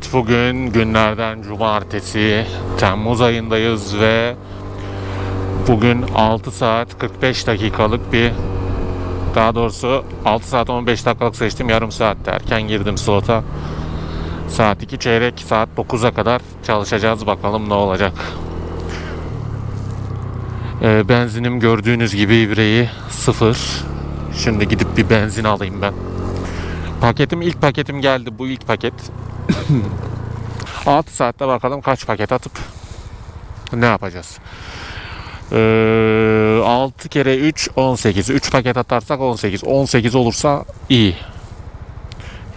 Evet bugün günlerden cumartesi Temmuz ayındayız ve bugün 6 saat 45 dakikalık bir daha doğrusu 6 saat 15 dakikalık seçtim yarım saatte erken girdim slota. Saat 2 çeyrek saat 9'a kadar çalışacağız bakalım ne olacak. Ee, benzinim gördüğünüz gibi ibreyi sıfır. Şimdi gidip bir benzin alayım ben. Paketim ilk paketim geldi bu ilk paket. 6 saatte bakalım kaç paket atıp ne yapacağız. Ee, 6 kere 3 18. 3 paket atarsak 18. 18 olursa iyi.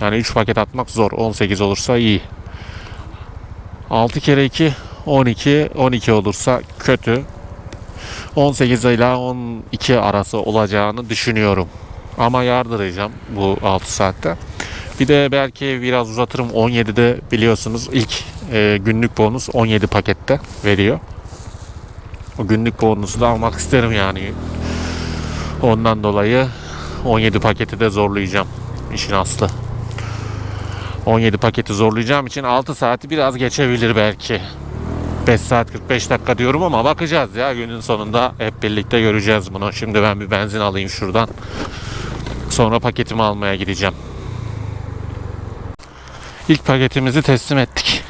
Yani 3 paket atmak zor. 18 olursa iyi. 6 kere 2 12. 12 olursa kötü. 18 ile 12 arası olacağını düşünüyorum. Ama yardıracağım bu 6 saatte. Bir de belki biraz uzatırım 17'de biliyorsunuz ilk e, günlük bonus 17 pakette veriyor. O günlük bonusu da almak isterim yani. Ondan dolayı 17 paketi de zorlayacağım. işin aslı. 17 paketi zorlayacağım için 6 saati biraz geçebilir belki. 5 saat 45 dakika diyorum ama bakacağız ya günün sonunda hep birlikte göreceğiz bunu. Şimdi ben bir benzin alayım şuradan. Sonra paketimi almaya gideceğim. İlk paketimizi teslim ettik.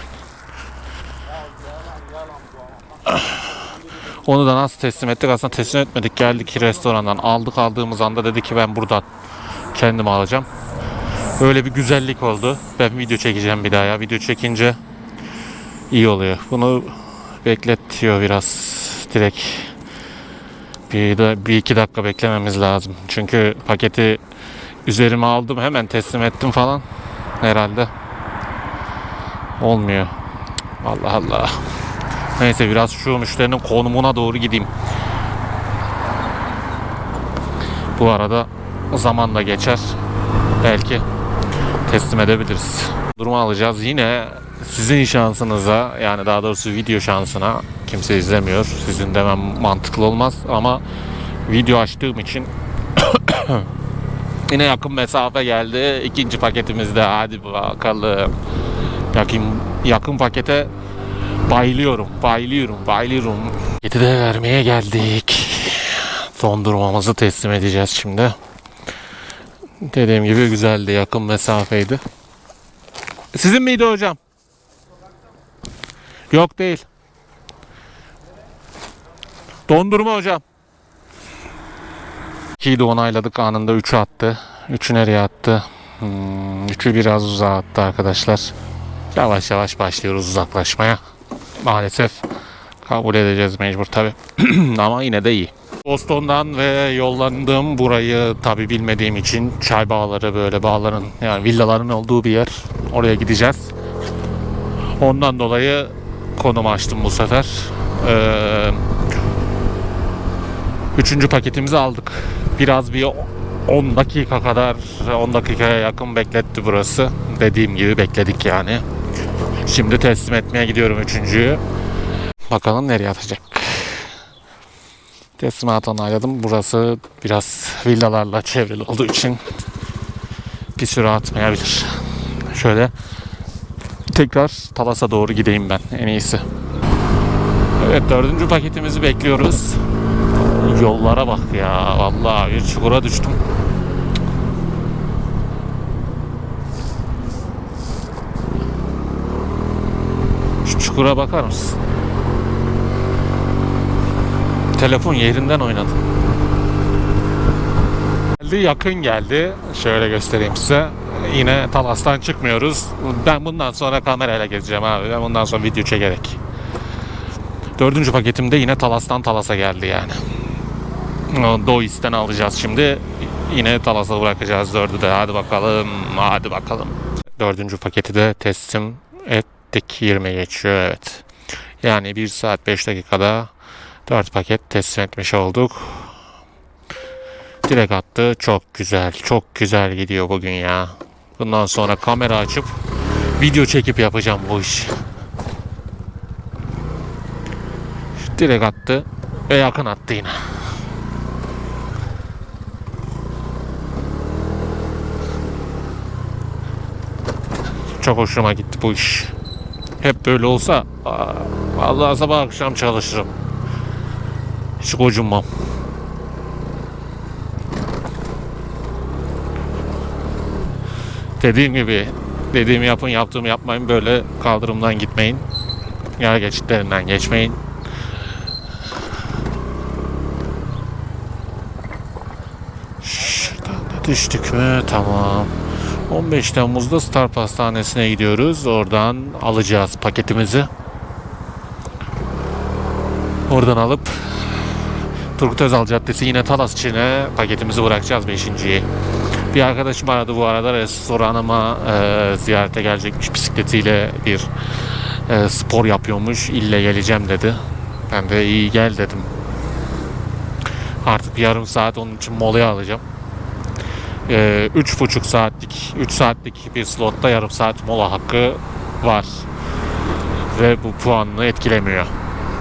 Onu da nasıl teslim ettik? Aslında teslim etmedik. Geldik restorandan. Aldık aldığımız anda dedi ki ben buradan kendim alacağım. Öyle bir güzellik oldu. Ben video çekeceğim bir daha ya. Video çekince iyi oluyor. Bunu bekletiyor biraz. Direkt bir, de, bir iki dakika beklememiz lazım. Çünkü paketi üzerime aldım hemen teslim ettim falan. Herhalde olmuyor. Allah Allah. Neyse biraz şu müşterinin konumuna doğru gideyim. Bu arada zaman da geçer. Belki teslim edebiliriz. Durumu alacağız. Yine sizin şansınıza yani daha doğrusu video şansına kimse izlemiyor. Sizin demem mantıklı olmaz ama video açtığım için yine yakın mesafe geldi. İkinci paketimizde hadi bakalım. Yakın, yakın pakete bayılıyorum, bayılıyorum, bayılıyorum. Paketi de vermeye geldik. Dondurmamızı teslim edeceğiz şimdi. Dediğim gibi güzeldi, yakın mesafeydi. Sizin miydi hocam? Yok değil. Dondurma hocam. 2'yi de onayladık anında 3'ü attı. 3'ü nereye attı? Hmm, 3'ü biraz uzağa attı arkadaşlar. Yavaş yavaş başlıyoruz uzaklaşmaya. Maalesef kabul edeceğiz mecbur tabi. Ama yine de iyi. Boston'dan ve yollandığım burayı tabi bilmediğim için çay bağları böyle bağların yani villaların olduğu bir yer. Oraya gideceğiz. Ondan dolayı konum açtım bu sefer. Ee, üçüncü paketimizi aldık. Biraz bir 10 dakika kadar 10 dakikaya yakın bekletti burası. Dediğim gibi bekledik yani. Şimdi teslim etmeye gidiyorum üçüncüyü. Bakalım nereye atacak. Teslimat onayladım. Burası biraz villalarla çevrili olduğu için bir süre atmayabilir. Şöyle tekrar Talas'a doğru gideyim ben en iyisi. Evet dördüncü paketimizi bekliyoruz. Yollara bak ya. Vallahi bir çukura düştüm. Şu çukura bakar mısın? Telefon yerinden oynadı. Geldi yakın geldi. Şöyle göstereyim size. Yine Talas'tan çıkmıyoruz. Ben bundan sonra kamerayla gezeceğim abi. Ben bundan sonra video çekerek. Dördüncü paketimde yine Talas'tan Talas'a geldi yani. Dois'ten alacağız şimdi. Yine Talas'a bırakacağız dördü de. Hadi bakalım. Hadi bakalım. Dördüncü paketi de teslim ettik. 20 geçiyor evet. Yani 1 saat 5 dakikada 4 paket teslim etmiş olduk. Direkt attı. Çok güzel. Çok güzel gidiyor bugün ya. Bundan sonra kamera açıp video çekip yapacağım bu işi. Direkt attı ve yakın attı yine. Çok hoşuma gitti bu iş. Hep böyle olsa aa, vallahi sabah akşam çalışırım. Hiç gocunmam. Dediğim gibi dediğimi yapın yaptığımı yapmayın böyle kaldırımdan gitmeyin. Yaya geçitlerinden geçmeyin. Şuradan da düştük mü? Tamam. 15 Temmuz'da Star Pastanesi'ne gidiyoruz. Oradan alacağız paketimizi. Oradan alıp Turgut Özal Caddesi yine Talas içine paketimizi bırakacağız 5.yi. Bir arkadaşım aradı bu arada restoranıma e, ziyarete gelecekmiş bisikletiyle bir e, spor yapıyormuş. İlle geleceğim dedi. Ben de iyi gel dedim. Artık yarım saat onun için molaya alacağım. E, üç buçuk saatlik, 3 saatlik bir slotta yarım saat mola hakkı var. Ve bu puanını etkilemiyor.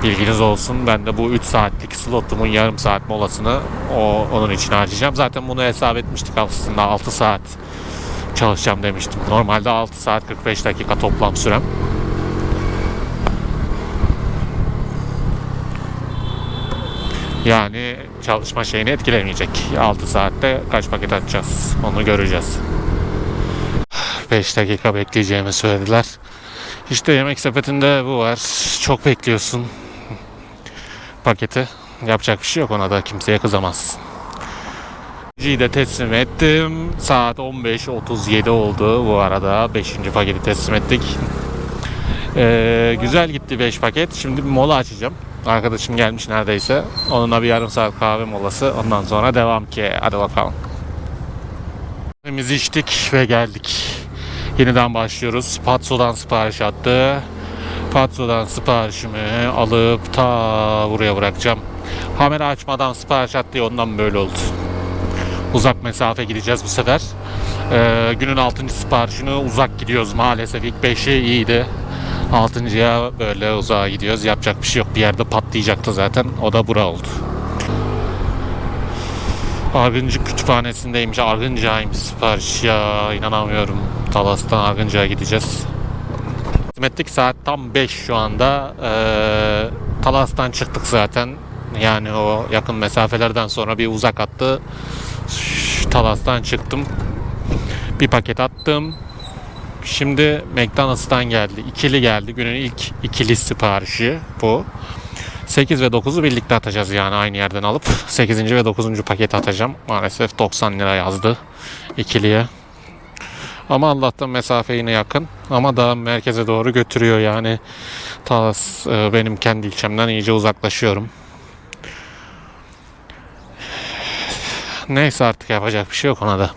Bilginiz olsun. Ben de bu 3 saatlik slotumun yarım saat molasını o onun için harcayacağım. Zaten bunu hesap etmiştik aslında 6 saat çalışacağım demiştim. Normalde 6 saat 45 dakika toplam sürem. Yani çalışma şeyini etkilemeyecek. 6 saatte kaç paket atacağız onu göreceğiz. 5 dakika bekleyeceğimi söylediler. İşte yemek sepetinde bu var. Çok bekliyorsun paketi. Yapacak bir şey yok ona da kimseye kızamazsın. C'yi de teslim ettim. Saat 15.37 oldu bu arada. 5. paketi teslim ettik. Ee, güzel gitti 5 paket. Şimdi bir mola açacağım. Arkadaşım gelmiş neredeyse. Onunla bir yarım saat kahve molası. Ondan sonra devam ki. Hadi bakalım. Kahvemizi içtik ve geldik. Yeniden başlıyoruz. Patso'dan sipariş attı. Patso'dan siparişimi alıp ta buraya bırakacağım. Kamera açmadan sipariş attı ondan böyle oldu. Uzak mesafe gideceğiz bu sefer. Ee, günün 6. siparişini uzak gidiyoruz maalesef. İlk 5'i iyiydi. 6.ya böyle uzağa gidiyoruz. Yapacak bir şey yok. Bir yerde patlayacaktı zaten. O da bura oldu. Argıncı kütüphanesindeymiş. Argınca'ymış sipariş ya. inanamıyorum. Talas'tan Argınca'ya gideceğiz. Ettik saat tam 5 şu anda. Ee, Talas'tan çıktık zaten. Yani o yakın mesafelerden sonra bir uzak attı. Talas'tan çıktım. Bir paket attım. Şimdi McDonald's'tan geldi. İkili geldi. Günün ilk ikili siparişi bu. 8 ve 9'u birlikte atacağız yani aynı yerden alıp 8. ve 9. paket atacağım. Maalesef 90 lira yazdı ikiliye. Ama Allah'tan mesafe yine yakın. Ama daha merkeze doğru götürüyor yani. Talas e, benim kendi ilçemden iyice uzaklaşıyorum. Neyse artık yapacak bir şey yok ona da.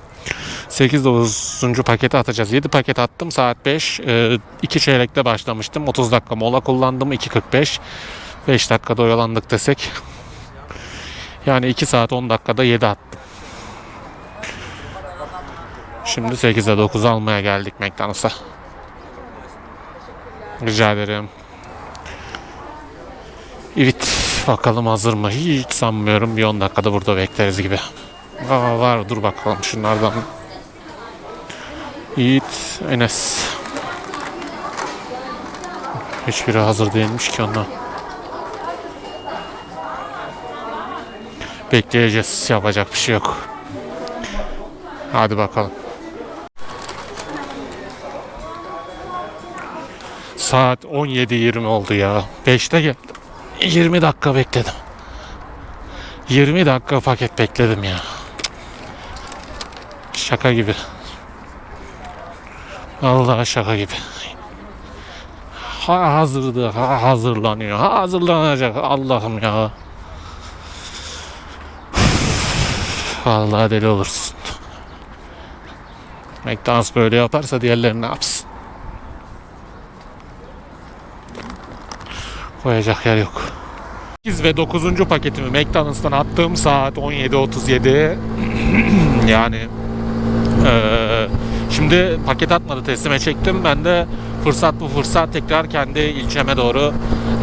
8-9. paketi atacağız. 7 paket attım saat 5. 2 çeyrekte başlamıştım. 30 dakika mola kullandım. 2.45. 5 dakikada oyalandık desek. Yani 2 saat 10 dakikada 7 attım. Şimdi 8'e 9 almaya geldik McDonald's'a. Rica ederim. Evet. Bakalım hazır mı? Hiç sanmıyorum. Bir 10 dakikada burada bekleriz gibi. Aa, var dur bakalım şunlardan. Yiğit, Enes. Hiçbiri hazır değilmiş ki ondan. Bekleyeceğiz. Yapacak bir şey yok. Hadi bakalım. Saat 17.20 oldu ya. 5'te geldim. 20 dakika bekledim. 20 dakika paket bekledim ya. Şaka gibi. Allah şaka gibi. Ha hazırdı, ha hazırlanıyor, ha hazırlanacak. Allah'ım ya. Vallahi deli olursun. McDonald's böyle yaparsa diğerleri ne yapsın? Koyacak yer yok. 8 ve 9. paketimi McDonald's'tan attığım saat 17.37. yani eee, şimdi paket atmadı teslime çektim. Ben de fırsat bu fırsat tekrar kendi ilçeme doğru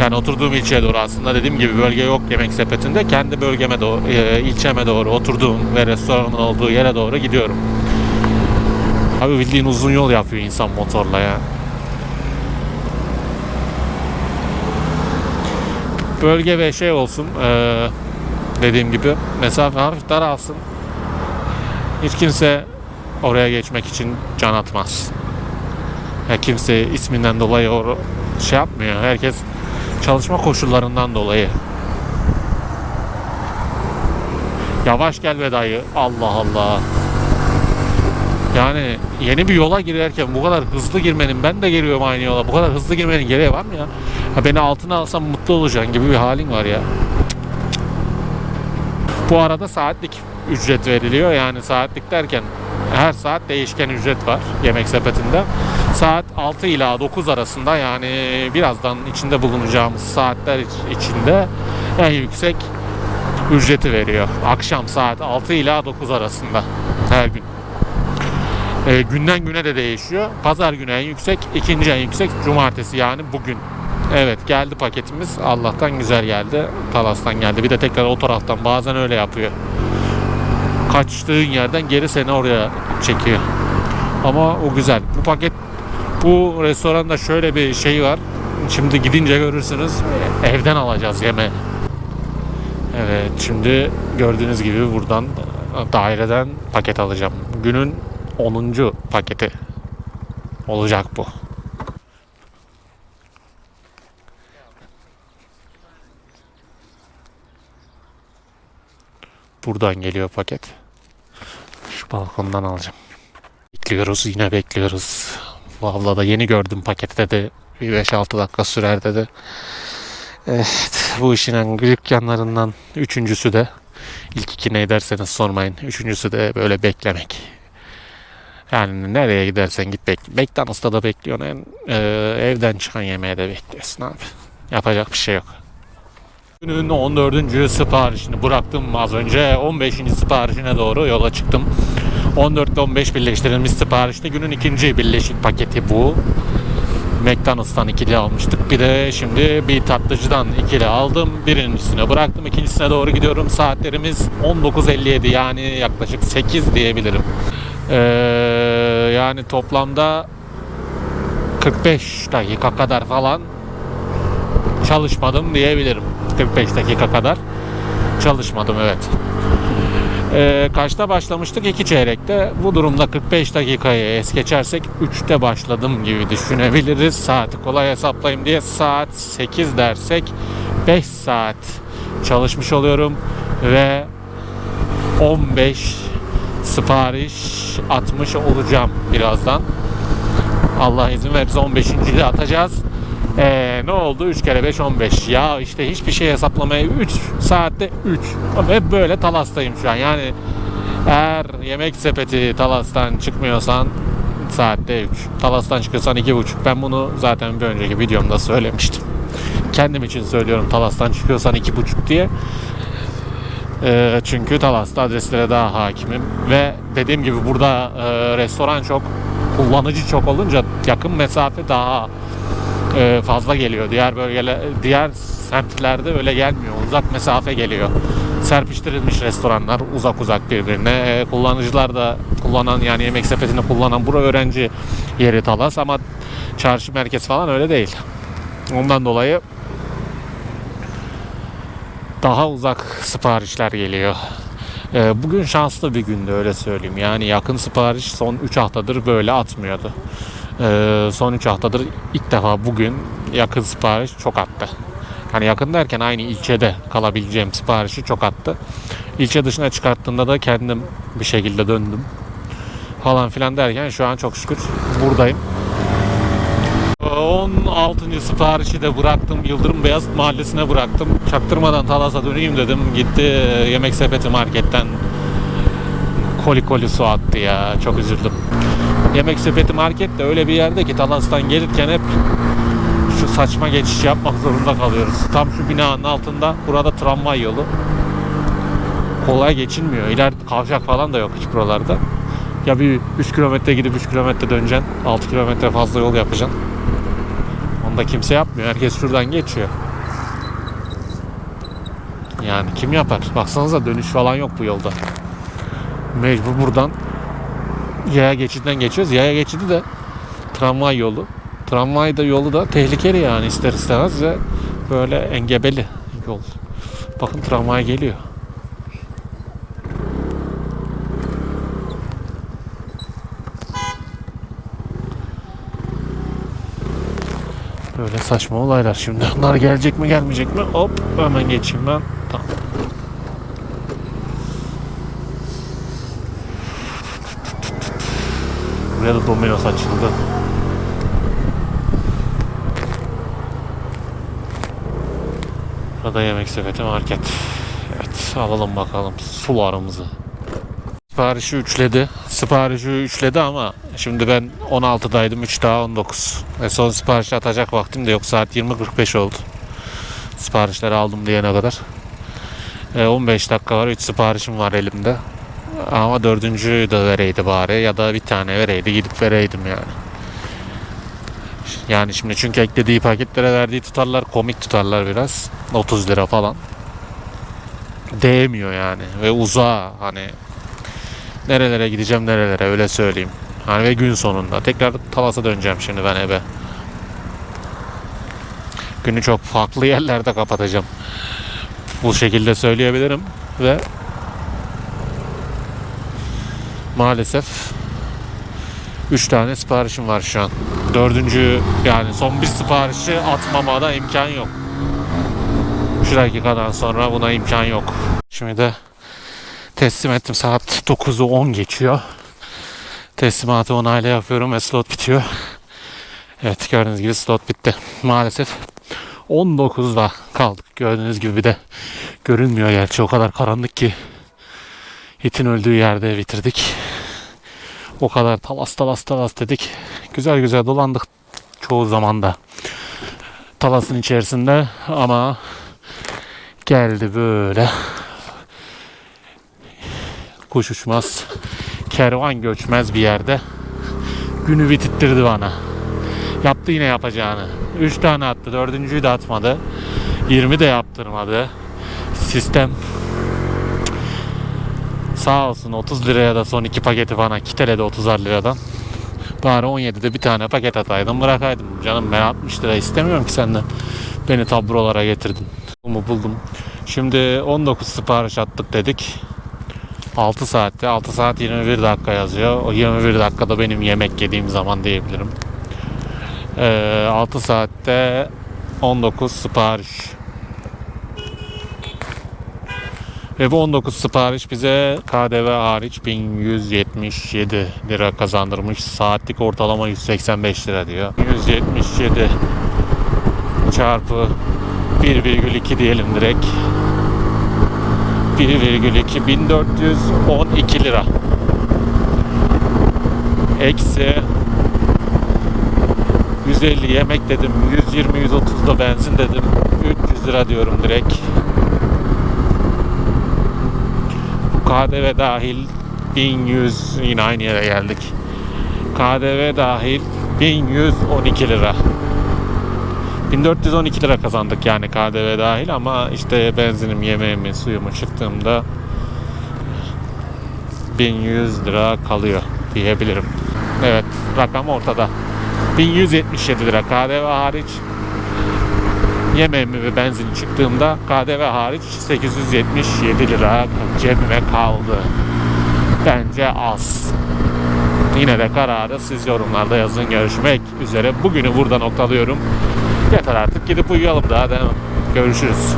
yani oturduğum ilçeye doğru aslında dediğim gibi bölge yok yemek sepetinde. Kendi bölgeme doğru, eee, ilçeme doğru oturduğum ve restoranın olduğu yere doğru gidiyorum. Abi bildiğin uzun yol yapıyor insan motorla ya. Bölge ve şey olsun eee, dediğim gibi mesafe hafif daralsın. Hiç kimse oraya geçmek için can atmaz. Ya kimse isminden dolayı or şey yapmıyor. Herkes çalışma koşullarından dolayı. Yavaş gel be dayı. Allah Allah. Yani yeni bir yola girerken bu kadar hızlı girmenin ben de geliyorum aynı yola. Bu kadar hızlı girmenin gereği var mı ya? Ha beni altına alsam mutlu olacaksın gibi bir halin var ya. Bu arada saatlik ücret veriliyor. Yani saatlik derken her saat değişken ücret var yemek sepetinde. Saat 6 ila 9 arasında yani birazdan içinde bulunacağımız saatler iç- içinde en yüksek ücreti veriyor. Akşam saat 6 ila 9 arasında her gün. E, günden güne de değişiyor. Pazar günü en yüksek, ikinci en yüksek cumartesi yani bugün. Evet geldi paketimiz. Allah'tan güzel geldi. Talas'tan geldi. Bir de tekrar o taraftan bazen öyle yapıyor. Kaçtığın yerden geri seni oraya çekiyor. Ama o güzel. Bu paket bu restoranda şöyle bir şey var. Şimdi gidince görürsünüz. Evden alacağız yemeği. Evet şimdi gördüğünüz gibi buradan daireden paket alacağım. Günün 10. paketi olacak bu. Buradan geliyor paket. Balkondan alacağım. Bekliyoruz yine bekliyoruz. Bu abla da yeni gördüm paketi dedi. Bir 5-6 dakika sürer dedi. Evet bu işin en gıcık yanlarından üçüncüsü de ilk iki ne derseniz sormayın. Üçüncüsü de böyle beklemek. Yani nereye gidersen git bek. McDonald's'ta da bekliyorsun. En, e, evden çıkan yemeğe de bekliyorsun abi. Yapacak bir şey yok. Günün 14. siparişini bıraktım az önce. 15. siparişine doğru yola çıktım. 14 ile 15 birleştirilmiş siparişte günün ikinci birleşik paketi bu. McDonald's'tan ikili almıştık. Bir de şimdi bir tatlıcıdan ikili aldım. Birincisine bıraktım. ikincisine doğru gidiyorum. Saatlerimiz 19.57 yani yaklaşık 8 diyebilirim. Ee, yani toplamda 45 dakika kadar falan çalışmadım diyebilirim. 45 dakika kadar çalışmadım evet. Ee, kaçta başlamıştık? 2 çeyrekte. Bu durumda 45 dakikayı es geçersek 3'te başladım gibi düşünebiliriz. Saati kolay hesaplayayım diye saat 8 dersek 5 saat çalışmış oluyorum ve 15 sipariş atmış olacağım birazdan. Allah izin verirse 15. de atacağız. Ee, ne oldu? 3 kere 5 15. Ya işte hiçbir şey hesaplamaya 3 saatte 3. Hep böyle Talas'tayım şu an. Yani eğer yemek sepeti Talas'tan çıkmıyorsan saatte 3. Talas'tan çıkıyorsan 2,5. Ben bunu zaten bir önceki videomda söylemiştim. Kendim için söylüyorum Talas'tan çıkıyorsan 2,5 diye. Ee, çünkü Talas'ta adreslere daha hakimim ve dediğim gibi burada e, restoran çok kullanıcı çok olunca yakın mesafe daha e, fazla geliyor. Diğer bölgeler, diğer semtlerde öyle gelmiyor. Uzak mesafe geliyor. Serpiştirilmiş restoranlar uzak uzak birbirine. E, kullanıcılar da kullanan yani yemek sepetini kullanan bura öğrenci yeri Talas ama çarşı merkez falan öyle değil. Ondan dolayı daha uzak siparişler geliyor. Ee, bugün şanslı bir gündü öyle söyleyeyim. Yani yakın sipariş son 3 haftadır böyle atmıyordu. Ee, son 3 haftadır ilk defa bugün yakın sipariş çok attı. Hani yakın derken aynı ilçede kalabileceğim siparişi çok attı. İlçe dışına çıkarttığında da kendim bir şekilde döndüm. Falan filan derken şu an çok şükür buradayım. 16. siparişi de bıraktım. Yıldırım Beyazıt Mahallesi'ne bıraktım. Çaktırmadan Talas'a döneyim dedim. Gitti yemek sepeti marketten koli koli su attı ya. Çok üzüldüm. Yemek sepeti market de öyle bir yerde ki Talas'tan gelirken hep şu saçma geçiş yapmak zorunda kalıyoruz. Tam şu binanın altında. Burada tramvay yolu. Kolay geçilmiyor. İleride kavşak falan da yok hiç buralarda. Ya bir 3 kilometre gidip 3 kilometre döneceksin. 6 kilometre fazla yol yapacaksın. Onu da kimse yapmıyor. Herkes şuradan geçiyor. Yani kim yapar? Baksanıza dönüş falan yok bu yolda. Mecbur buradan yaya geçidinden geçiyoruz. Yaya geçidi de tramvay yolu. Tramvay da yolu da tehlikeli yani ister istemez ve böyle engebeli yol. Bakın tramvay geliyor. Böyle saçma olaylar şimdi. Bunlar gelecek mi gelmeyecek mi? Hop hemen geçeyim ben. Tamam. Buraya da Domino's açıldı. Burada yemek sepeti market. Evet alalım bakalım sularımızı. Siparişi üçledi. Siparişi üçledi ama şimdi ben 16'daydım 3 daha 19. Ve son siparişi atacak vaktim de yok. Saat 20.45 oldu. Siparişleri aldım diyene kadar. E, 15 dakika var. 3 siparişim var elimde. Ama dördüncüyü de vereydi bari ya da bir tane vereydi gidip vereydim yani. Yani şimdi çünkü eklediği paketlere verdiği tutarlar komik tutarlar biraz. 30 lira falan. Değmiyor yani ve uzağa hani nerelere gideceğim nerelere öyle söyleyeyim. Hani ve gün sonunda tekrar Talas'a döneceğim şimdi ben eve. Günü çok farklı yerlerde kapatacağım. Bu şekilde söyleyebilirim ve maalesef 3 tane siparişim var şu an. Dördüncü yani son bir siparişi atmama da imkan yok. Şu dakikadan sonra buna imkan yok. Şimdi de teslim ettim. Saat 9'u 10 geçiyor. Teslimatı onayla yapıyorum ve slot bitiyor. Evet gördüğünüz gibi slot bitti. Maalesef 19'da kaldık. Gördüğünüz gibi bir de görünmüyor gerçi o kadar karanlık ki. Hit'in öldüğü yerde bitirdik. O kadar talas talas talas dedik. Güzel güzel dolandık çoğu zamanda. Talas'ın içerisinde ama geldi böyle kuş uçmaz kervan göçmez bir yerde günü bitirttirdi bana. Yaptı yine yapacağını. 3 tane attı. Dördüncüyü de atmadı. 20 de yaptırmadı. Sistem sağ olsun 30 liraya da son iki paketi bana kiteledi 30'ar liradan. Bari 17'de bir tane paket ataydım bırakaydım. Canım ben 60 lira istemiyorum ki senden. Beni tablolara getirdin. Bunu buldum. Şimdi 19 sipariş attık dedik. 6 saatte 6 saat 21 dakika yazıyor. O 21 dakikada benim yemek yediğim zaman diyebilirim. Ee, 6 saatte 19 sipariş. Ve bu 19 sipariş bize KDV hariç 1177 lira kazandırmış. Saatlik ortalama 185 lira diyor. 177 çarpı 1,2 diyelim direkt. 1,2 1412 lira. Eksi 150 yemek dedim. 120 130 da benzin dedim. 300 lira diyorum direkt. KDV dahil 1100 yine aynı yere geldik. KDV dahil 1112 lira. 1412 lira kazandık yani KDV dahil ama işte benzinim, yemeğimi, suyumu çıktığımda 1100 lira kalıyor diyebilirim. Evet rakam ortada. 1177 lira KDV hariç yemeğimi ve benzin çıktığımda KDV hariç 877 lira cebime kaldı. Bence az. Yine de kararı siz yorumlarda yazın. Görüşmek üzere. Bugünü burada noktalıyorum. Yeter artık gidip uyuyalım daha devam. Görüşürüz.